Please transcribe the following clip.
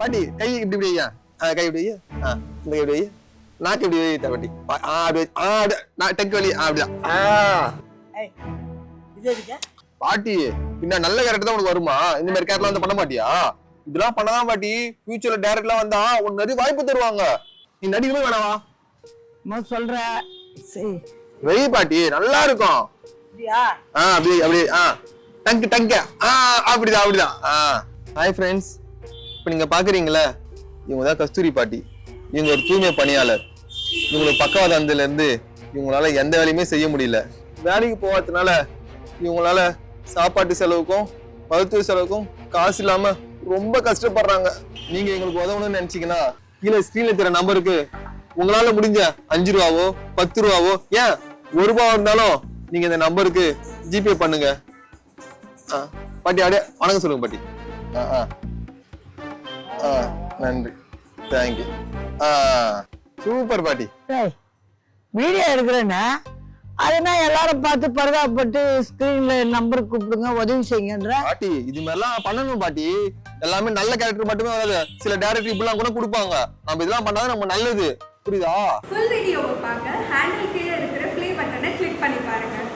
பாட்டி கை இப்படி இப்படி ஆ கை இப்படி வையா ஆ இந்த கை இப்படி வையா நாக்கு இப்படி வையா பாட்டி ஆ அப்படி. ஆ நான் டெக் வலி ஆ அப்படிதான் ஆ பாட்டி பின்ன நல்ல கேரக்டர் தான் உனக்கு வருமா இந்த மாதிரி கேரக்டர் வந்து பண்ண மாட்டியா இதெல்லாம் பண்ணதான் பாட்டி ஃபியூச்சர்ல டேரக்ட்லாம் வந்தா உனக்கு நிறைய வாய்ப்பு தருவாங்க நீ நடிக்கவே வேணாவா நான் சொல்றேன் சரி வெய் பாட்டி நல்லா இருக்கும் அப்படியா ஆ அப்படி அப்படி ஆ டங்கு டங்க ஆ அப்படிதான் அப்படிதான் ஆ ஹாய் ஃப்ரெண்ட்ஸ் இப்போ நீங்கள் பார்க்குறீங்களே இவங்க தான் கஸ்தூரி பாட்டி. இவங்க ஒரு தூய்மை பணியாளர். இவங்களுக்கு பக்கவாதந்துலேருந்து இவங்களால எந்த வேலையுமே செய்ய முடியல. வேலைக்கு போகாததுனால இவங்களால சாப்பாட்டு செலவுக்கும் மருத்துவ செலவுக்கும் காசு இல்லாமல் ரொம்ப கஷ்டப்படுறாங்க. நீங்கள் எங்களுக்கு உதவணும்னு நினச்சிங்கன்னா கீழே ஸ்க்ரீனில் தர நம்பருக்கு உங்களால முடிஞ்ச அஞ்சு ரூபாவோ பத்து ரூபாவோ ஏன் ஒரு ரூபா இருந்தாலும் நீங்க இந்த நம்பருக்கு ஜிபே பண்ணுங்க. ஆ, பாட்டி அப்படியே வணக்கம் சொல்லுங்க பாட்டி. ஆ ஆ. ஆ நன்றி. தேங்க்யூ ஆ சூப்பர் பாட்டி. டேய் வீடியோ எடுக்கிறேன்னா அதுனா எல்லாரும் பார்த்து பரதாப்பட்டு ஸ்க்ரீன்ல நம்பர் கூப்பிடுங்க உதவி செய்யுங்கன்ற. பாட்டி இது மாதிரிலாம் பண்ணணும் பாட்டி. எல்லாமே நல்ல கேரக்டர் மட்டுமே வராது. சில டேரக்டர் இப்படிலாம் கூட கொடுப்பாங்க. நம்ம இதெல்லாம் பண்ணாதான் நம்ம நல்லது. புரியுதா? ஃபுல் வீடியோவை பார்க்க ஹேண்டில்